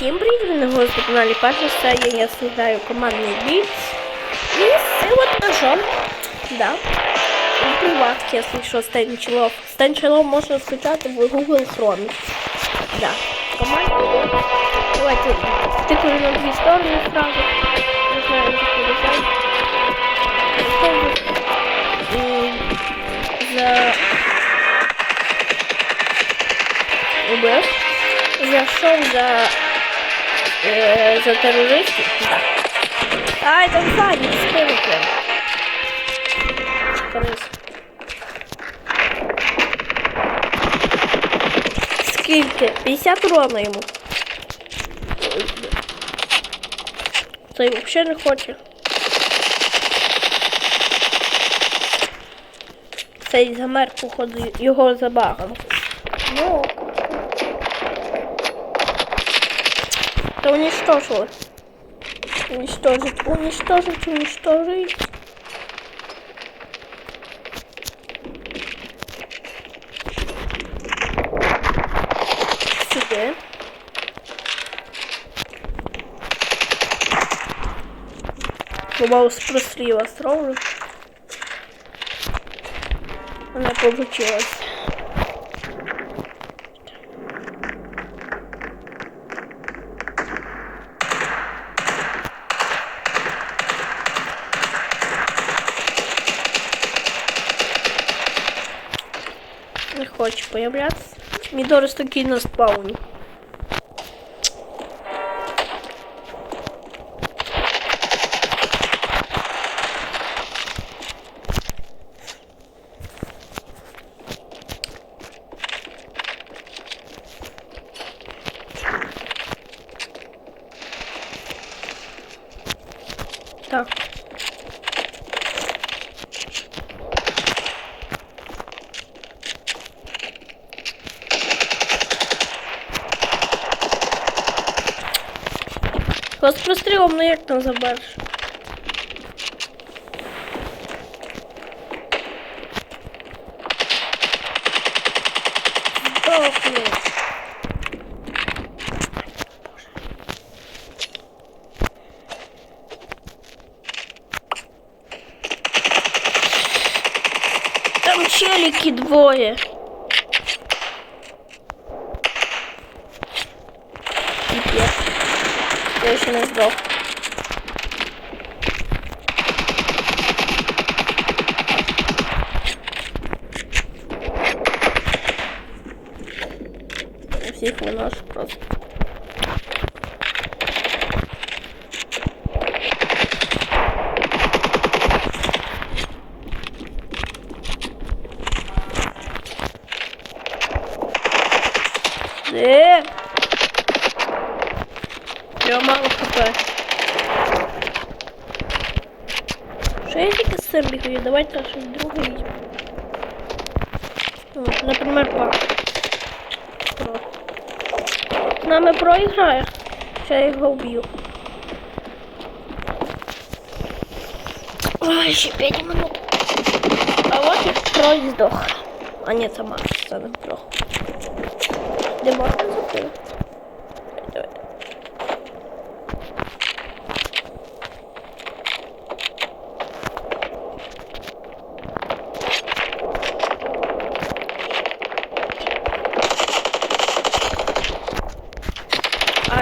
Всім привіт, ви на гості каналі серія, я сіграю командний бій. І цим от ножом, да, у приватки, якщо що, Стенчелов. Стенчелов можна скачати в Google Chrome. Да, командний бій. Давайте тикаю на дві сторони сразу. Не знаю, подивитися. За... УБС. Зайшов за, е, за терористів. Так. Ай, там ззаді, спину прям. Крис. Скільки? 50 урона йому. Цей взагалі не хоче. Цей замер, походу, його забагано. Ну, Да уничтожила. Уничтожить, уничтожить, уничтожить. Сюда. Бывало спросила сразу. Она получилась. Хоче появлятися. Мідорис такий на спауні. Вас прострілом, ну як там забереш? Здохни. Там челики двоє. Пипец. Я ще не здох. Всіх виношу просто. Е! Я мало хп. Що я бігаю? Давайте щось друге візьмемо. Наприклад, пак. З нами проіграє. Ще я його вб'ю. Ой, ще 5 минут. А от і трой здох. А ні, це Макс, це не трох. Де можна забити? Давай. А,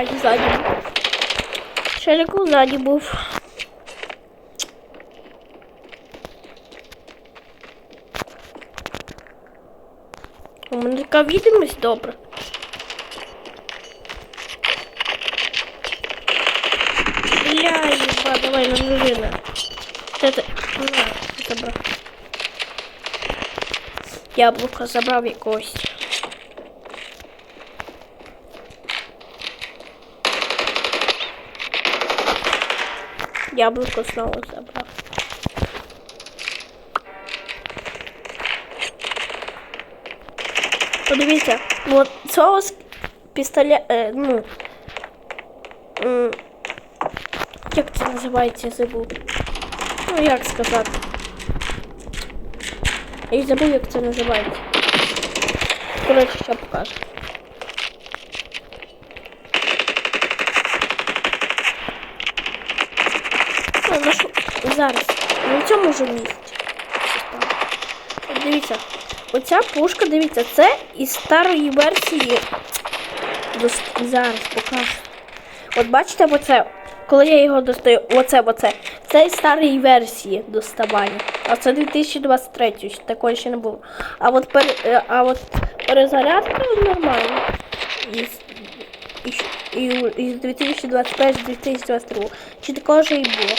і ззаді. Шеліку ззаді був. У мене така відомість добра. Бля, еба, давай, нам нужно. Это, на, забрав. Яблуко забрав якогось. Яблуко знову забрав. Подивіться, от цього з пістолет, е, ну, м, як це називається. Ну, як сказати. Я забув, як це називається. Коротше, що покажу. Зараз. На цьому ж місці. Дивіться. Оця пушка, дивіться, це із старої версії. Зараз покажу. От бачите, оце, коли я його достаю, оце, оце. Це із старої версії доставання. А це 2023, такої ще не було. А от, пер, е, а от перезарядка нормальна. Із, із, із 2021-2022. Чи такого ж і було?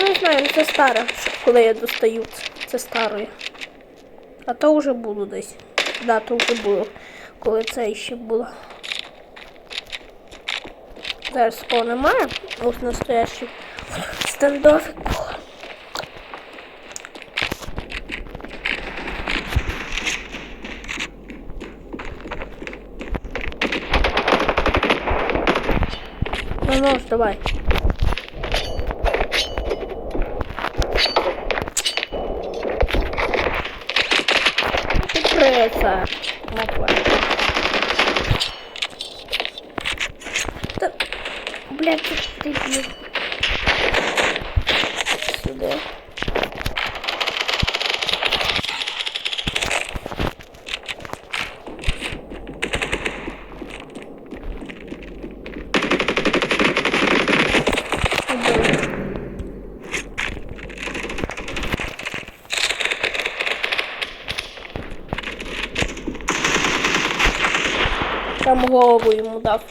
Ну не знаю, це старе, коли я достаю. Це, старе. А то вже було десь. Да, то вже було, коли це ще було. Зараз такого немає. Ось настоящий стендофік. Ну, ну, давай. Прикрыться. Мать вашу. Да, блядь, ты, ты, блин. Сюда. Сюда. Голову йому дав.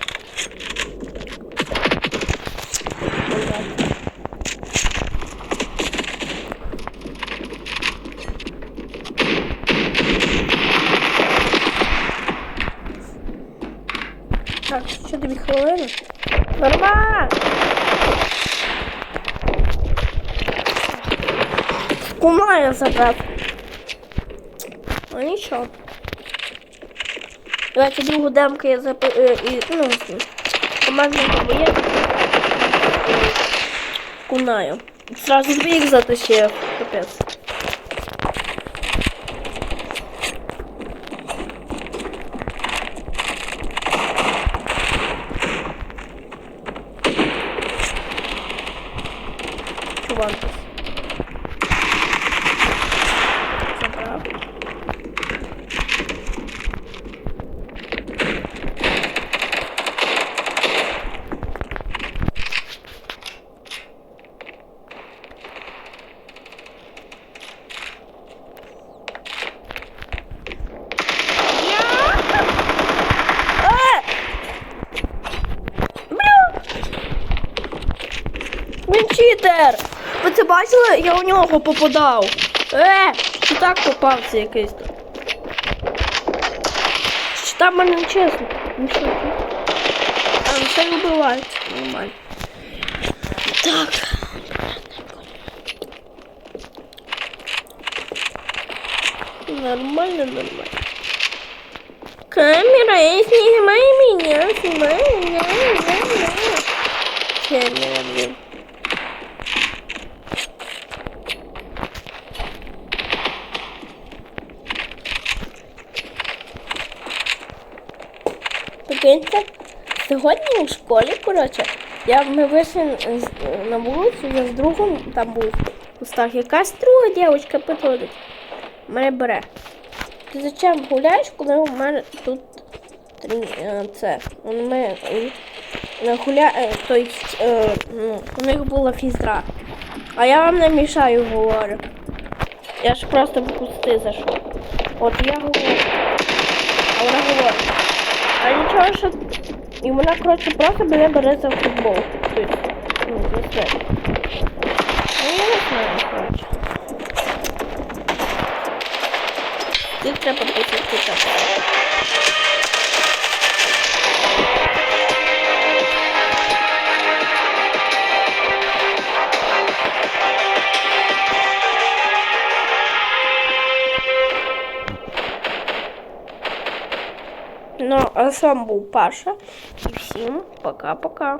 Так, ще дві хвилини. Нормально! Кума я забрав. Ну нічого. Давайте другу демку я зап... У командного боя. Кунаю. Сразу двоих затащил. Капец. Чувак. Він! Ви це бачили? Я у нього попадав. Е! Чи так попався якийсь там? Чи там мене не чесно? Ну що ти? А, ну вбивається. Нормально. Так. Нормально, нормально. Камера, снимай меня, снимай меня, меня, меня. Камера, блин. Прикиньте, сьогодні у школі, коротше, я, ми вийшли на вулицю, я з другом там був в кустах. Якась друга дівчинка підходить. Мене бере. Ти зачем гуляєш, коли у мене тут е, це? Е, гуля... е, той, е, ну, у них була фізра. А я вам не мішаю, говорю. Я ж просто в кусти зайшов. От я говорю. А вона говорить. А нічого, що... І вона, коротше, просто мене бере за футбол. Тобто, ну, за це. Ну, я не знаю, коротше. Тут треба писати. А сам був Паша. І всім пока-пока.